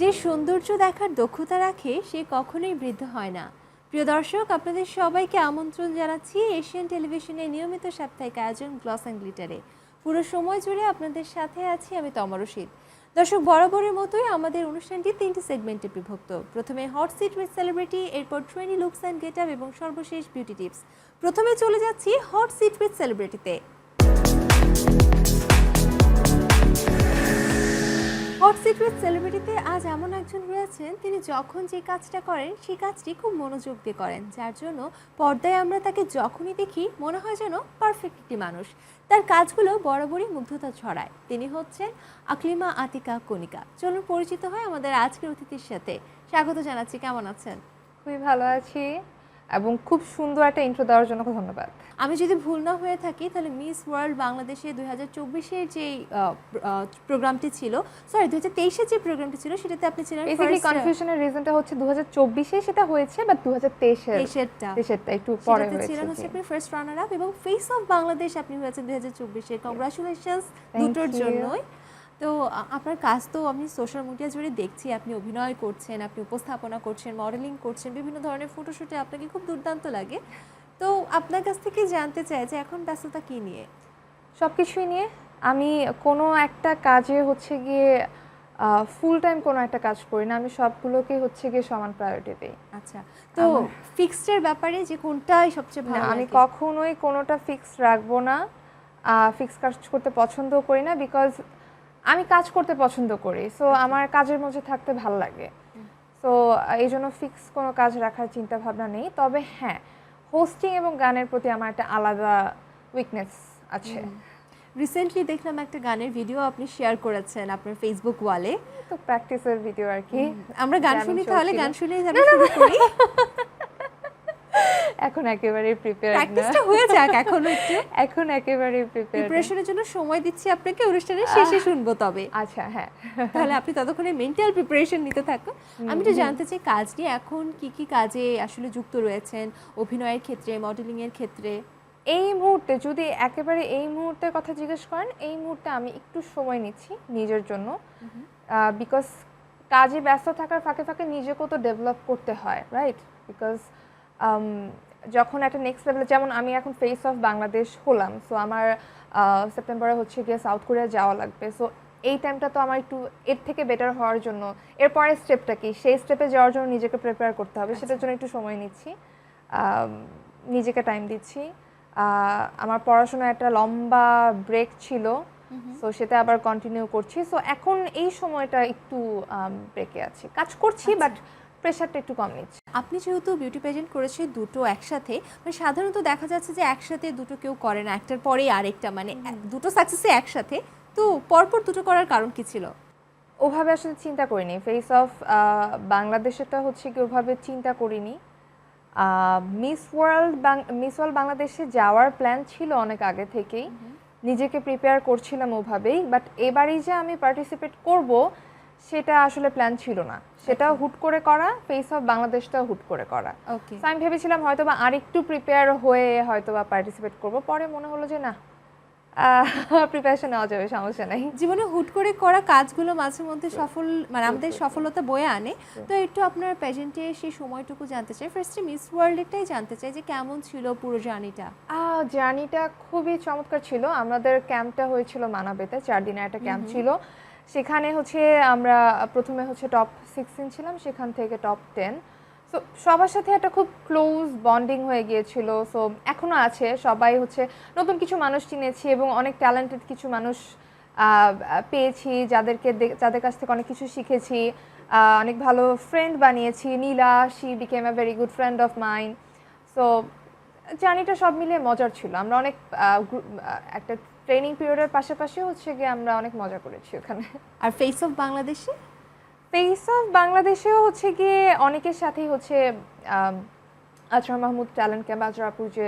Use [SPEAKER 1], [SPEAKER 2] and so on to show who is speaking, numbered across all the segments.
[SPEAKER 1] যে সৌন্দর্য দেখার দক্ষতা রাখে, সে কখনোই বৃদ্ধ হয় না। প্রিয় দর্শক, আপনাদের সবাইকে আমন্ত্রণ জানাচ্ছি এশিয়ান টেলিভিশনের নিয়মিত সাপ্তাহিক আয়োজন গ্লস অ্যান্ড গ্লিটারে। পুরো সময় জুড়ে আপনাদের সাথে আছি আমি তমর রশিদ। দর্শক, বরাবরের মতোই আমাদের অনুষ্ঠানটি তিনটি সেগমেন্টে বিভক্ত। প্রথমে হট সিট উইথ সেলিব্রিটি এরপর trendy looks and get up এবং সর্বশেষ বিউটি টিপস প্রথমে চলে যাচ্ছি হট সিট উইথ সেলিব্রিটিতে হট সিক্রেট সেলিব্রিটিতে আজ এমন একজন রয়েছেন, তিনি যখন যে কাজটা করেন সেই কাজটি খুব মনোযোগ দিয়ে করেন, যার জন্য পর্দায় আমরা তাকে যখনই দেখি, মনে হয় যেন পারফেক্ট একটি মানুষ। তার কাজগুলো বরাবরই মুগ্ধতা ছড়ায়। তিনি হচ্ছেন আকলিমা আতিকা কণিকা। চলুন পরিচিত হয় আমাদের আজকের অতিথির সাথে স্বাগত জানাচ্ছি। কেমন আছেন?
[SPEAKER 2] খুবই ভালো আছি। এবং খুব সুন্দর একটা ইন্ট্রো দেওয়ার জন্য ধন্যবাদ।
[SPEAKER 1] আমি যদি ভুল না হয়ে থাকি তাহলে মিস ওয়ার্ল্ড বাংলাদেশে দুই হাজার চব্বিশের যে প্রোগ্রামটি ছিল সরি দুই হাজার তেইশের যে প্রোগ্রামটি ছিল সেটাতে আপনি ছিলেন
[SPEAKER 2] বেসিক্যালি কনফিউশনের রিজনটা হচ্ছে দু হাজার চব্বিশে সেটা হয়েছে বা দু হাজার তেইশে
[SPEAKER 1] তেইশেরটা।
[SPEAKER 2] তেইশেরটা একটু পরে হয়েছে
[SPEAKER 1] ছিলেন হচ্ছে আপনি ফার্স্ট রানার আপ এবং ফেস অফ বাংলাদেশ আপনি হয়েছেন দুই হাজার চব্বিশে কংগ্রাচুলেশনস দুটোর জন্যই। তো আপনার কাজ তো আমি সোশ্যাল মিডিয়া জুড়ে দেখছি আপনি অভিনয় করছেন আপনি উপস্থাপনা করছেন মডেলিং করছেন বিভিন্ন ধরনের ফটোশুটে আপনাকে খুব দুর্দান্ত লাগে। তো আপনার কাছ থেকে জানতে চাই যে এখন ব্যস্ততা কী নিয়ে?
[SPEAKER 2] সব কিছুই নিয়ে আমি কোনো একটা কাজে হচ্ছে গিয়ে ফুল টাইম কোনো একটা কাজ করি না আমি সবগুলোকে হচ্ছে গিয়ে সমান প্রায়োরিটি দিই।
[SPEAKER 1] আচ্ছা তো ফিক্সডের ব্যাপারে যে কোনটাই সবচেয়ে ভালো
[SPEAKER 2] আমি কখনোই কোনোটা ফিক্স রাখব না ফিক্স কাজ করতে পছন্দ করি না বিকজ আমি কাজ করতে পছন্দ করি সো আমার কাজের মধ্যে থাকতে ভালো লাগে। সো এই জন্য ফিক্স কোনো কাজ রাখার চিন্তা ভাবনা নেই তবে হ্যাঁ হোস্টিং এবং গানের প্রতি আমার একটা আলাদা উইকনেস আছে।
[SPEAKER 1] রিসেন্টলি দেখলাম একটা গানের ভিডিও আপনি শেয়ার করেছেন আপনার ফেসবুক ওয়ালে
[SPEAKER 2] তো প্র্যাকটিসের ভিডিও আর কি।
[SPEAKER 1] আমরা গান শুনি তাহলে গান শুনেই আমি শুরু করি।
[SPEAKER 2] এখন একেবারে প্রিপেয়ার না।
[SPEAKER 1] প্র্যাকটিসটা হয়ে যাক এখনও একটু।
[SPEAKER 2] এখন একেবারে প্রিপেয়ার
[SPEAKER 1] প্রিপারেশনের জন্য সময় দিচ্ছি আপনাকে অনুষ্ঠানের শেষে শুনব তবে।
[SPEAKER 2] আচ্ছা হ্যাঁ।
[SPEAKER 1] তাহলে আপনি ততক্ষণে মেন্টাল প্রিপারেশন নিতে থাকুন। আমি তো জানতে চাই কাজ নিয়ে এখন কি কি কাজে আসলে যুক্ত রয়েছেন? অভিনয়ের ক্ষেত্রে মডেলিং এর ক্ষেত্রে?
[SPEAKER 2] এই মুহূর্তে যদি একেবারে এই মুহূর্তের কথা জিজ্ঞেস করেন এই মুহূর্তে আমি একটু সময় নিচ্ছি নিজের জন্য। বিকজ কাজে ব্যস্ত থাকার ফাঁকে ফাঁকে নিজেকেও তো ডেভেলপ করতে হয় রাইট বিকজ যখন একটা নেক্সট লেভেলে যেমন আমি এখন ফেস অফ বাংলাদেশ হলাম সো আমার সেপ্টেম্বরে হচ্ছে গিয়ে সাউথ কোরিয়া যাওয়া লাগবে। সো এই টাইমটা তো আমার একটু এর থেকে বেটার হওয়ার জন্য। এরপরে স্টেপটা কি? সেই স্টেপে যাওয়ার জন্য নিজেকে প্রিপেয়ার করতে হবে। সেটার জন্য একটু সময় নিচ্ছি। নিজেকে টাইম দিচ্ছি। আমার পড়াশোনা একটা লম্বা ব্রেক ছিল। সো সেটা আবার কন্টিনিউ করছি। সো এখন এই সময়টা একটু ব্রেকে আছি। কাজ করছি বাট প্রেশারটা একটু কম নিচ্ছি।
[SPEAKER 1] আপনি যেহেতু বিউটি পেজেন্ট করেছে দুটো একসাথে মানে সাধারণত দেখা যাচ্ছে যে একসাথে দুটো কেউ করে না একটার পরেই আরেকটা মানে দুটো সাকসেসে একসাথে তো পরপর দুটো করার কারণ কি ছিল?
[SPEAKER 2] ওভাবে আসলে চিন্তা করিনি। ফেস অফ বাংলাদেশেটা হচ্ছে কি ওভাবে চিন্তা করিনি। মিস ওয়ার্ল্ড মিস ওয়ার্ল্ড বাংলাদেশে যাওয়ার প্ল্যান ছিল অনেক আগে থেকেই। নিজেকে প্রিপেয়ার করছিলাম ওভাবেই বাট এবারেই যে আমি পার্টিসিপেট করব সেটা আসলে প্ল্যান ছিল না। সেটাও হুট করে করা ফেস অফ বাংলাদেশটাও হুট করে করা।
[SPEAKER 1] ওকে
[SPEAKER 2] তো আমি ভেবেছিলাম হয়তো বা আরেকটু প্রিপেয়ার হয়ে হয়তো বা পার্টিসিপেট করব। পরে মনে হলো যে না প্রিপারেশন নেওয়া যাবে সমস্যা নেই।
[SPEAKER 1] জীবনে হুট করে করা কাজগুলো মাঝে মধ্যে সফল মানে আমাদের সফলতা বয়ে আনে। তো একটু আপনার প্রেজেন্টের সেই সময়টুকু জানতে চাই। ফার্স্টে মিস ওয়ার্ল্ডেরটাই জানতে চাই যে কেমন ছিল পুরো জার্নিটা
[SPEAKER 2] জার্নিটা খুবই চমৎকার ছিল। আমাদের ক্যাম্পটা হয়েছিল মানাবেতে। চার দিনের একটা ক্যাম্প ছিল। সেখানে হচ্ছে আমরা প্রথমে হচ্ছে টপ সিক্সটিন ছিলাম, সেখান থেকে টপ টেন সো সবার সাথে একটা খুব ক্লোজ বন্ডিং হয়ে গিয়েছিল। সো এখনও আছে, সবাই হচ্ছে নতুন কিছু মানুষ চিনেছি এবং অনেক ট্যালেন্টেড কিছু মানুষ পেয়েছি, যাদেরকে যাদের কাছ থেকে অনেক কিছু শিখেছি। অনেক ভালো ফ্রেন্ড বানিয়েছি। Nila she became a very good friend of mine so জার্নিটা সব মিলিয়ে মজার ছিল। আমরা অনেক একটা ট্রেনিং পিরিয়ডের পাশাপাশি হচ্ছে গিয়ে আমরা অনেক মজা করেছি ওখানে।
[SPEAKER 1] আর ফেস অফ বাংলাদেশে
[SPEAKER 2] ফেস অফ বাংলাদেশেও হচ্ছে গিয়ে অনেকের সাথেই হচ্ছে আজরা মাহমুদ ট্যালেন্ট ক্যাম্প আজরাপুর যে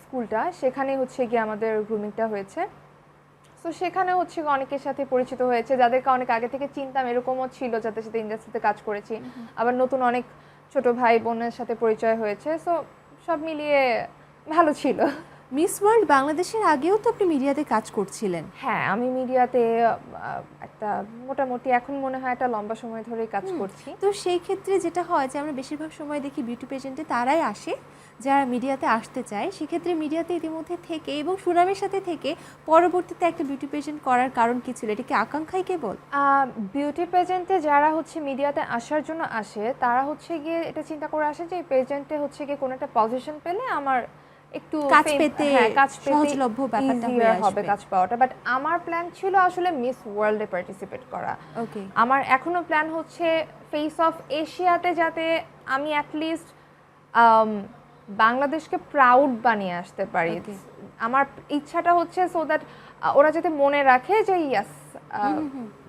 [SPEAKER 2] স্কুলটা সেখানে হচ্ছে গিয়ে আমাদের গ্রুমিংটা হয়েছে। তো সেখানে হচ্ছে গিয়ে অনেকের সাথে পরিচিত হয়েছে যাদেরকে অনেক আগে থেকে চিনতাম এরকমও ছিল যাদের সাথে ইন্ডাস্ট্রিতে কাজ করেছি। আবার নতুন অনেক ছোট ভাই বোনের সাথে পরিচয় হয়েছে সো সব মিলিয়ে ভালো ছিল।
[SPEAKER 1] মিস ওয়ার্ল্ড বাংলাদেশের আগেও তো আপনি মিডিয়াতে কাজ করছিলেন।
[SPEAKER 2] হ্যাঁ আমি মিডিয়াতে একটা মোটামুটি এখন মনে হয় একটা লম্বা সময় ধরে কাজ করছি।
[SPEAKER 1] তো সেই ক্ষেত্রে যেটা হয় যে আমরা বেশিরভাগ সময় দেখি বিউটি পেজেন্টে তারাই আসে যারা মিডিয়াতে আসতে চায়। সেক্ষেত্রে মিডিয়াতে ইতিমধ্যে থেকে এবং সুনামের সাথে থেকে পরবর্তীতে একটা বিউটি পেজেন্ট করার কারণ কি ছিল? এটা কি আকাঙ্ক্ষাই কেবল?
[SPEAKER 2] বিউটি পেজেন্টে যারা হচ্ছে মিডিয়াতে আসার জন্য আসে তারা হচ্ছে গিয়ে এটা চিন্তা করে আসে যে এই পেজেন্টে হচ্ছে গিয়ে কোনো একটা পজিশন পেলে আমার একটু
[SPEAKER 1] কাজ পেতে
[SPEAKER 2] হ্যাঁ, কাজ
[SPEAKER 1] সহজলভ্য ব্যাপারটা হয়ে
[SPEAKER 2] হবে কাজ পাওয়াটা। বাট আমার প্ল্যান ছিল আসলে মিস ওয়ার্ল্ডে পার্টিসিপেট করা।
[SPEAKER 1] ওকে
[SPEAKER 2] আমার এখনও প্ল্যান হচ্ছে ফেস অফ এশিয়াতে যাতে আমি অ্যাটলিস্ট বাংলাদেশকে প্রাউড বানিয়ে আসতে পারি। আমার ইচ্ছাটা হচ্ছে সো দ্যাট ওরা যাতে মনে রাখে যে ইয়াস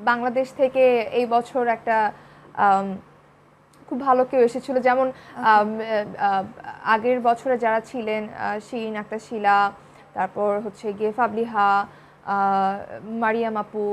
[SPEAKER 2] বাংলাদেশ থেকে এই বছর একটা আম, খুব ভালো কেউ এসেছিল। যেমন আগের বছরে যারা ছিলেন শিরিন আক্তার শিলা তারপর হচ্ছে গিয়ে ফাবলিহা মারিয়াম আপু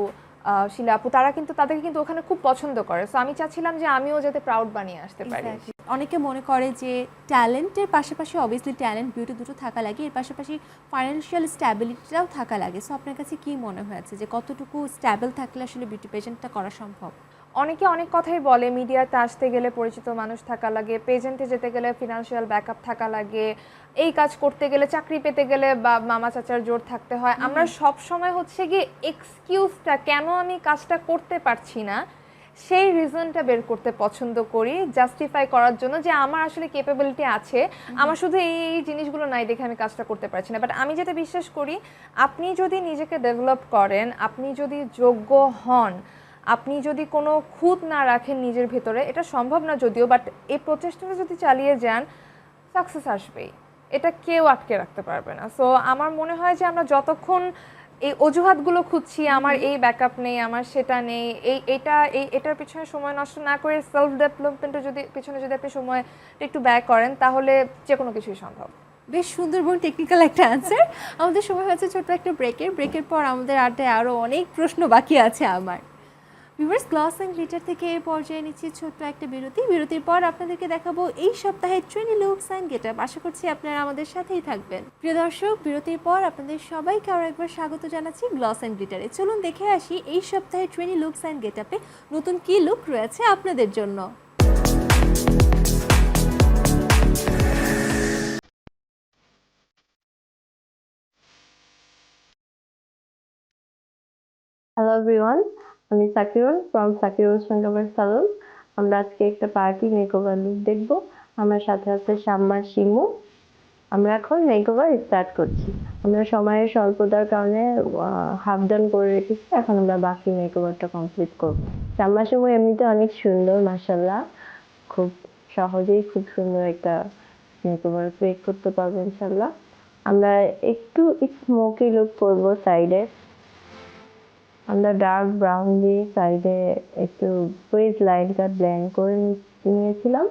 [SPEAKER 2] শিলা আপু তারা কিন্তু তাদেরকে কিন্তু ওখানে খুব পছন্দ করে। সো আমি চাচ্ছিলাম যে আমিও যাতে প্রাউড বানিয়ে আসতে পারি।
[SPEAKER 1] অনেকে মনে করে যে ট্যালেন্টের পাশাপাশি অবভিয়াসলি ট্যালেন্ট বিউটি দুটো থাকা লাগে এর পাশাপাশি ফাইন্যান্সিয়াল স্ট্যাবিলিটিটাও থাকা লাগে। সো আপনার কাছে কি মনে হয়েছে যে কতটুকু স্ট্যাবল থাকলে আসলে বিউটি পেজেন্টটা করা সম্ভব?
[SPEAKER 2] অনেকে অনেক কথাই বলে মিডিয়াতে আসতে গেলে পরিচিত মানুষ থাকা লাগে পেজেন্টে যেতে গেলে ফিনান্সিয়াল ব্যাকআপ থাকা লাগে এই কাজ করতে গেলে চাকরি পেতে গেলে বা মামা চাচার জোর থাকতে হয়। আমরা সব সময় হচ্ছে গিয়ে এক্সকিউজটা কেন আমি কাজটা করতে পারছি না সেই রিজনটা বের করতে পছন্দ করি জাস্টিফাই করার জন্য যে আমার আসলে ক্যাপাবিলিটি আছে। আমার শুধু এই এই জিনিসগুলো নাই দেখে আমি কাজটা করতে পারছি না। বাট আমি যেটা বিশ্বাস করি আপনি যদি নিজেকে ডেভেলপ করেন আপনি যদি যোগ্য হন আপনি যদি কোনো খুঁত না রাখেন নিজের ভেতরে এটা সম্ভব না যদিও বাট এই প্রচেষ্টাটা যদি চালিয়ে যান সাকসেস আসবেই। এটা কেউ আটকে রাখতে পারবে না। সো আমার মনে হয় যে আমরা যতক্ষণ এই অজুহাতগুলো খুঁজছি আমার এই ব্যাকআপ নেই আমার সেটা নেই এই এটা এই এটার পিছনে সময় নষ্ট না করে সেলফ ডেভেলপমেন্টের যদি পিছনে যদি আপনি সময় একটু ব্যয় করেন তাহলে যে কোনো কিছুই সম্ভব।
[SPEAKER 1] বেশ সুন্দর এবং টেকনিক্যাল একটা অ্যান্সার আমাদের সময় হয়েছে ছোট্ট একটা ব্রেকের ব্রেকের পর আমাদের আড্ডায় আরও অনেক প্রশ্ন বাকি আছে আমার। ভিভার্স গ্লস অ্যান্ড গ্লিটার থেকে এই পর্যায়ে নিচ্ছি ছোট্ট একটা বিরতি। বিরতির পর আপনাদেরকে দেখাবো এই সপ্তাহে trendy looks and get up আশা করছি আপনারা আমাদের সাথেই থাকবেন। প্রিয় দর্শক, বিরতির পর আপনাদের সবাইকে আরও একবার স্বাগত জানাচ্ছি গ্লস অ্যান্ড গ্লিটারে চলুন দেখে আসি এই সপ্তাহে ট্রেনি লুকস অ্যান্ড গেট আপে নতুন কী লুক রয়েছে আপনাদের জন্য।
[SPEAKER 3] হ্যালো এভরিওয়ান আমি সাকিরুল ফ্রম সাকিরুল সঙ্গমের সালুন আমরা আজকে একটা পার্টি মেকওভার লুক দেখব। আমার সাথে আছে শাম্মা শিমু। আমরা এখন মেকওভার স্টার্ট করছি। আমরা সময়ের স্বল্পতার কারণে হাফ ডান করে রেখেছি। এখন আমরা বাকি মেকওভারটা কমপ্লিট করব। শাম্মা শিমু এমনিতে অনেক সুন্দর মাসাল্লাহ খুব সহজেই খুব সুন্দর একটা মেকওভার ক্রিয়েট করতে পারব ইনশাল্লাহ আমরা একটু স্মোকি লুক করব সাইডে আমরা ডার্ক ব্রাউন দিয়ে সাইডে একটু ফেস লাইনটা ব্ল্যান্ড করে নিয়েছিলাম।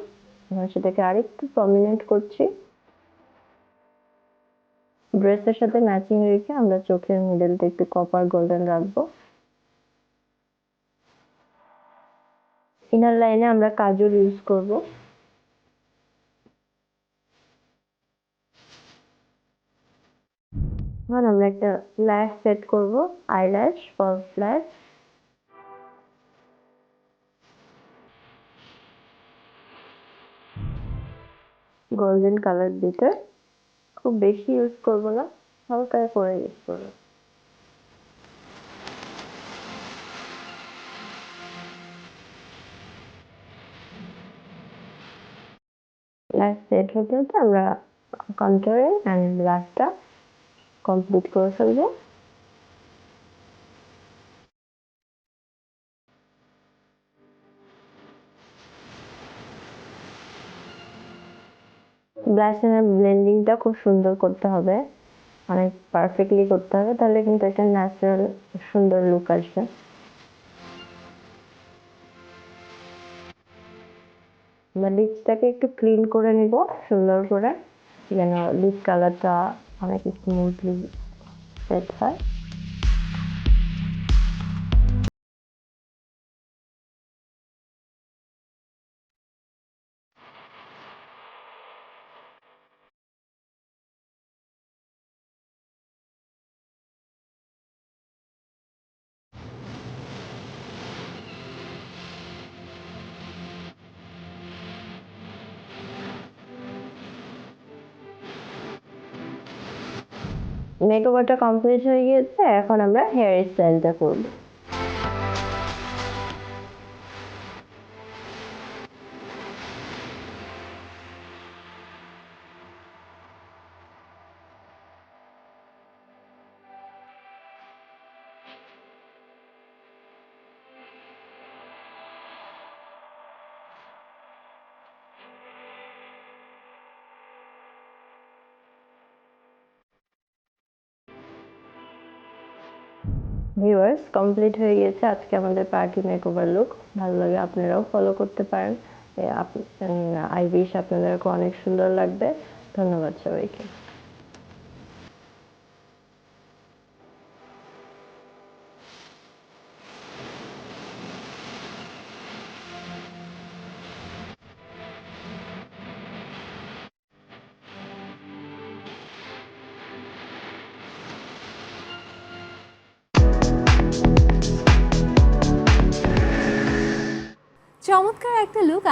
[SPEAKER 3] এবার সেটাকে আরেকটু প্রমিনেন্ট করছি। ড্রেসের সাথে ম্যাচিং রেখে আমরা চোখের মিডলটা একটু কপার গোল্ডেন রাখব। ইনার লাইনে আমরা কাজল ইউজ করব। এবার আমরা একটা ল্যাশ সেট করব eyelash false lash golden colour দিতে। খুব বেশি ইউজ করব না, হালকা করে ইউজ করব। ল্যাশ সেট হতে হতে আমরা কন্ট্রোলে অ্যান্ড ব্লাশটা কমপ্লিট করে ফেলব। ব্লাশারের ব্লেন্ডিংটা খুব সুন্দর করতে হবে। অনেক পারফেক্টলি করতে হবে, তাহলে কিন্তু একটা ন্যাচারাল সুন্দর লুক আসবে। লিপসটাকে একটু ক্লিন করে নিব, সুন্দর করে। যেন লিপ কালারটা অনেক স্মুথলি সেট হয় মেকওভারটা কমপ্লিট হয়ে গিয়েছে এখন আমরা হেয়ার স্টাইলটা করব। ভিউয়ার্স কমপ্লিট হয়ে গিয়েছে আজকে আমাদের পার্টি মেকওভার লুক ভালো লাগে আপনারাও ফলো করতে পারেন। আই উইশ আপনাদেরকে অনেক সুন্দর লাগবে। ধন্যবাদ সবাইকে।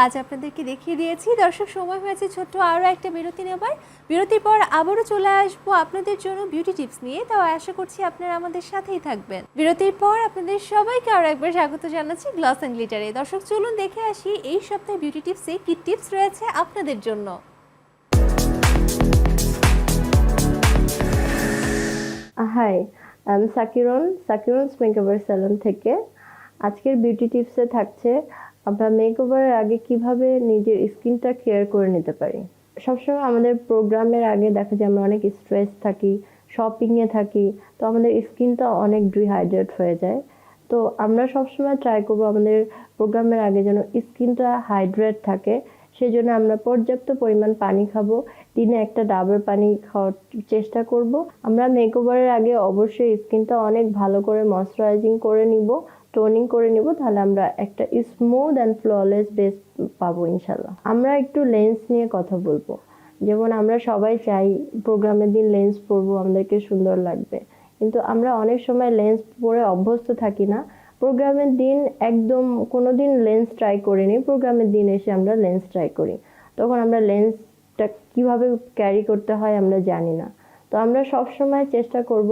[SPEAKER 1] আজ আপনাদেরকে দেখিয়ে দিয়েছি। দর্শক, সময় হয়েছে ছোট্ট আরও একটা বিরতি নেবার। বিরতির পর আবারও চলে আসব আপনাদের জন্য বিউটি টিপস নিয়ে। তাও আশা করছি আপনারা আমাদের সাথেই থাকবেন। বিরতির পর আপনাদের সবাইকে আরও একবার স্বাগত জানাচ্ছি গ্লস অ্যান্ড গ্লিটারে। দর্শক, চলুন দেখে আসি এই সপ্তাহে বিউটি টিপসে কি টিপস রয়েছে আপনাদের জন্য।
[SPEAKER 3] হাই আমি সাকিরন সাকিরন মেকওভার স্যালন থেকে। আজকের বিউটি টিপসে থাকছে আমরা মেকওভারের আগে কীভাবে নিজের স্কিনটা কেয়ার করে নিতে পারি? সবসময় আমাদের প্রোগ্রামের আগে দেখা যায় আমরা অনেক স্ট্রেস থাকি শপিংয়ে থাকি, তো আমাদের স্কিনটা অনেক ডিহাইড্রেট হয়ে যায়। তো আমরা সবসময় ট্রাই করব আমাদের প্রোগ্রামের আগে যেন স্কিনটা হাইড্রেট থাকে। সেই জন্য আমরা পর্যাপ্ত পরিমাণ পানি খাব। দিনে একটা ডাবের পানি খাওয়ার চেষ্টা করব। আমরা মেকওভারের আগে অবশ্যই স্কিনটা অনেক ভালো করে ময়শ্চারাইজিং করে নিব। টোনিং করে নিব, তাহলে আমরা একটা স্মুথ অ্যান্ড ফ্ললেস বেস পাবো ইনশাল্লাহ আমরা একটু লেন্স নিয়ে কথা বলব। যেমন আমরা সবাই চাই প্রোগ্রামের দিন লেন্স পরবো, আমাদেরকে সুন্দর লাগবে। কিন্তু আমরা অনেক সময় লেন্স পরে অভ্যস্ত থাকি না। প্রোগ্রামের দিন একদম কোনো দিন লেন্স ট্রাই করিনি, প্রোগ্রামের দিন এসে আমরা লেন্স ট্রাই করি। তখন আমরা লেন্সটা কীভাবে ক্যারি করতে হয় আমরা জানি না। তো আমরা সব সময় চেষ্টা করব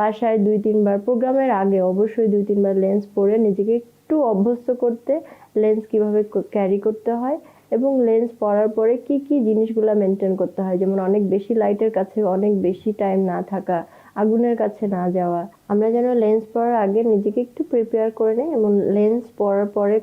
[SPEAKER 3] বাসায় দুই, তিনবার প্রোগ্রামের আগে অবশ্যই দুই, তিনবার লেন্স পরে নিজেকে একটু অভ্যস্ত করতে লেন্স কীভাবে ক্যারি করতে হয় এবং লেন্স পরার পরে কি কি জিনিসগুলো মেনটেন করতে হয়? যেমন অনেক বেশি লাইটের কাছে অনেক বেশি টাইম না থাকা, আগুনের কাছে না যাওয়া। আমরা যেন লেন্স পরার আগে নিজেকে একটু প্রিপেয়ার করে নিই এবং লেন্স পরার পরে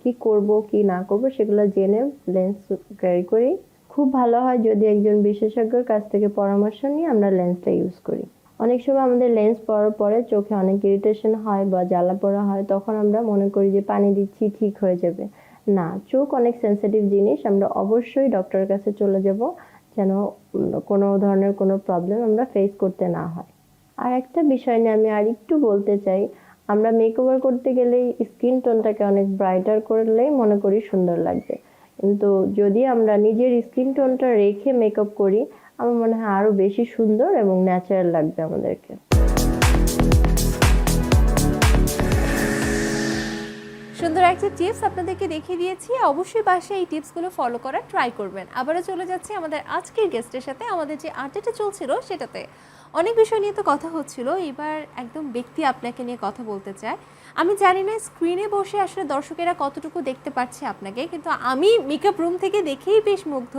[SPEAKER 3] কি করব, কি না করব সেগুলো জেনে লেন্স ক্যারি করি। খুব ভালো হয় যদি একজন বিশেষজ্ঞের কাছ থেকে পরামর্শ নিয়ে আমরা লেন্সটা ইউজ করি। অনেক সময় আমাদের লেন্স পরার পরে চোখে অনেক ইরিটেশন হয় বা জ্বালা পোড়া হয়, তখন আমরা মনে করি যে পানি দিচ্ছি, ঠিক হয়ে যাবে। না, চোখ অনেক সেনসিটিভ জিনিস, আমরা অবশ্যই ডক্টরের কাছে চলে যাব, যেন কোনো ধরনের কোনো প্রবলেম আমরা ফেস করতে না হয়। আর একটা বিষয় নিয়ে আমি আর একটু বলতে চাই, আমরা মেকওভার করতে গেলেই স্কিন টোনটাকে অনেক ব্রাইটার করলেই মনে করি সুন্দর লাগবে। কিন্তু যদি আমরা নিজের স্কিন টোনটা রেখে মেকআপ করি আমার মনে হয় আরও বেশি সুন্দর এবং ন্যাচারাল লাগবে আমাদেরকে।
[SPEAKER 1] সুন্দর একটা টিপস আপনাদেরকে দেখিয়ে দিয়েছি। অবশ্যই বাসায় এই টিপসগুলো ফলো করার ট্রাই করবেন। আবারও চলে যাচ্ছি আমাদের আজকের গেস্টের সাথে। আমাদের যে আড্ডাটা চলছিল সেটাতে। অনেক বিষয় নিয়ে তো কথা হচ্ছিল। এবার একদম ব্যক্তি আপনাকে নিয়ে কথা বলতে চায়। আমি জানি না স্ক্রিনে বসে আসলে দর্শকেরা কতটুকু দেখতে পাচ্ছে আপনাকে, কিন্তু আমি মেকআপ রুম থেকে দেখেই বেশ মুগ্ধ।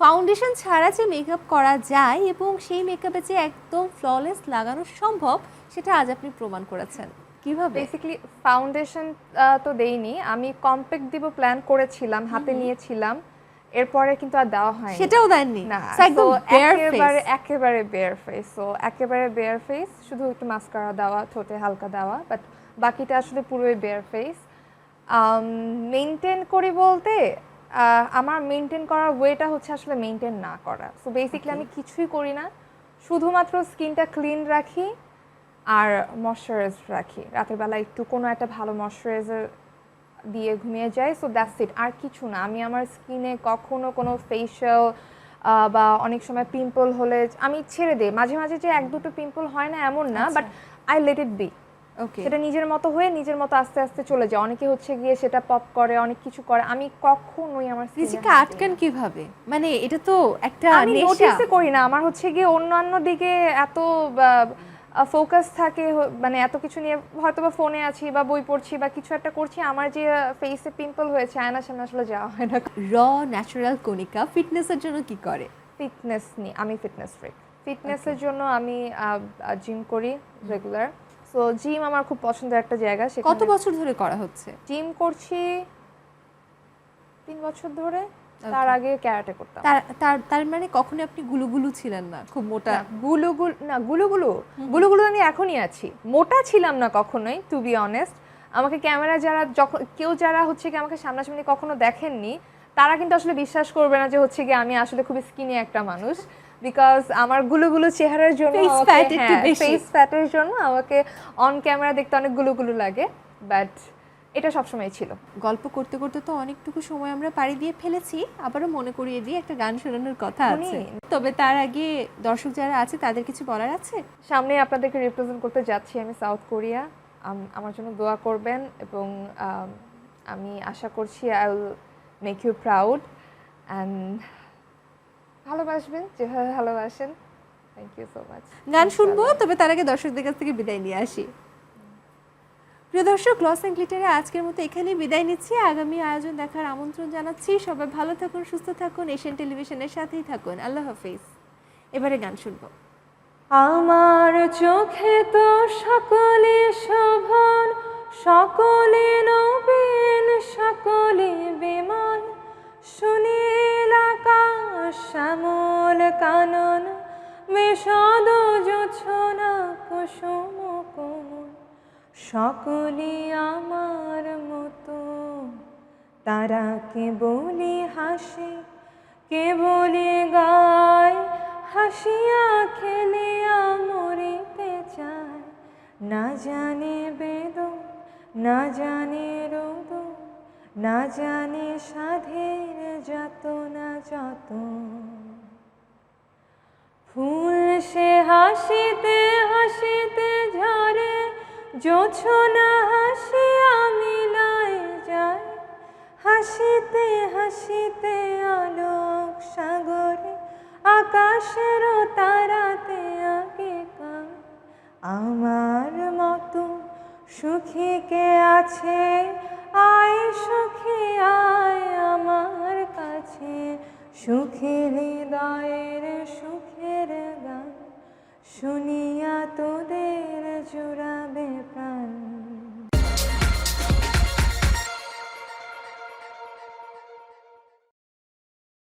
[SPEAKER 1] ফাউন্ডেশন ছাড়া যে মেকআপ করা যায় এবং সেই মেকআপে যে একদম ফ্ললেস লাগানো সম্ভব সেটা আজ আপনি প্রমাণ করেছেন। কীভাবে?
[SPEAKER 2] বেসিক্যালি ফাউন্ডেশন তো দেইনি। আমি কম্প্যাক্ট দিব প্ল্যান করেছিলাম হাতে নিয়েছিলাম। এরপরে কিন্তু আর দেওয়া হয়নি।
[SPEAKER 1] সেটাও দেননি?
[SPEAKER 2] না একেবারে। একেবারে বেয়ার ফেস সো একেবারে বেয়ার ফেস শুধু একটু মাস্কারা দেওয়া ঠোঁটে হালকা দেওয়া বাট বাকিটা আসলে পুরোই বেয়ার ফেস মেনটেন করি বলতে আমার মেনটেন করার ওয়েটা হচ্ছে আসলে মেনটেন না করা। সো বেসিক্যালি আমি কিছুই করি না। শুধুমাত্র স্কিনটা ক্লিন রাখি আর ময়শ্চারাইজ রাখি। রাতের বেলা একটু কোনো একটা ভালো ময়শ্চারাইজার দিয়ে ঘুমিয়ে যাই সো দ্যাটস ইট আর কিছু না। আমি আমার স্কিনে কখনো কোনো ফেশিয়াল বা অনেক সময় পিম্পল হলে আমি ছেড়ে দিই। মাঝে মাঝে যে এক দুটো পিম্পল হয় না এমন না but I let it be সেটা নিজের মতো হয়ে নিজের মতো আস্তে আস্তে চলে যায়। অনেকে হচ্ছে গিয়ে সেটা পপ করে অনেক কিছু করে। আমি কখনোই আমার
[SPEAKER 1] নিজেকে আটকান কীভাবে? মানে এটা তো একটা
[SPEAKER 2] আমি নোটিসই করি না। আমার হচ্ছে গিয়ে অন্যান্য দিকে এত ফোকাস থাকে মানে এত কিছু নিয়ে হয়তো বা ফোনে আছি বা বই পড়ছি বা কিছু একটা করছি আমার যে ফেসে পিম্পল হয়েছে আয়নার সামনে আসলে যাওয়া হয় না।
[SPEAKER 1] র ন্যাচারাল কণিকা ফিটনেসের জন্য কি করে?
[SPEAKER 2] ফিটনেস নিয়ে আমি ফিটনেস ফ্রিক ফিটনেসের জন্য আমি জিম করি রেগুলার সো জিম আমার খুব পছন্দের একটা জায়গা
[SPEAKER 1] কত বছর ধরে করা হচ্ছে?
[SPEAKER 2] জিম করছি তিন বছর ধরে। তার আগে ক্যারাটে করতাম।
[SPEAKER 1] তার তার মানে কখনো আপনি গুলুগুলু ছিলেন না খুব মোটা।
[SPEAKER 2] না, গুলু না গুলু গুলু গুলু গুলু আমি এখনই আছি। মোটা ছিলাম না কখনোই টু বি অনেস্ট আমাকে ক্যামেরা যারা যখন কেউ যারা হচ্ছে কি আমাকে সামনাসামনি কখনো দেখেননি তারা কিন্তু আসলে বিশ্বাস করবে না যে হচ্ছে কি আমি আসলে খুব স্কিনি একটা মানুষ। বিকজ আমার গুলু গুলু চেহারার জন্য। ফেস ফ্যাটের জন্য আমাকে অন ক্যামেরা দেখতে অনেক গুলু গুলু লাগে বাট এটা সবসময় ছিল।
[SPEAKER 1] গল্প করতে করতে তো অনেকটুকু সময় আমরা পাড়ি দিয়ে ফেলেছি আবারও মনে করিয়ে দিয়ে একটা গান শোনানোর কথা আছে। তবে তার আগে দর্শক যারা আছে তাদের কিছু বলার আছে?
[SPEAKER 2] সামনে আপনাদেরকে রিপ্রেজেন্ট করতে যাচ্ছি আমি সাউথ কোরিয়া আম- আমার জন্য দোয়া করবেন এবং আম, আমি আশা করছি I will make you proud and ভালোবাসবেন যেভাবে ভালোবাসেন। থ্যাংক ইউ সো মাচ
[SPEAKER 1] গান শুনব তবে তার আগে দর্শকদের কাছ থেকে বিদায় নিয়ে আসি। প্রিয় দর্শক লস অ্যান্ড গ্লিটারে আজকের মতো এখানেই বিদায় নিচ্ছি। আগামী আয়োজন দেখার আমন্ত্রণ জানাচ্ছি। সবাই ভালো থাকুন সুস্থ থাকুন এশিয়ান টেলিভিশনের সাথেই থাকুন। আল্লাহ হাফিজ। এবারে গান শুনব।
[SPEAKER 2] আমার চোখে তো সকলে শোভন সকলে নবীন সকলে বিমান। সুনীল আকাশ শ্যামল কানন, বিষদ জোছনা কুসুম কোমল। সকলে আমার মতো, তারা কে বলি হাসে কে বলি গায়, হাসিয়া খেলিয়া মরিতে চায়। না জানে বেদন না জানে রোদ, না জানে সাধের যত না যত। ফুল সে হাসিতে হাসিতে ঝরে, জোছনা হাসিয়া মিলায় যায় হাসিতে হাসিতে আলোক সাগরে, আকাশের তারাতে আগে আমার মতো সুখী কে আছে? আয় সুখী, আয় আমার কাছে। সুখের হৃদয়ের সুখের গান শুনিয়া তোদের জুড়াবে প্রাণ।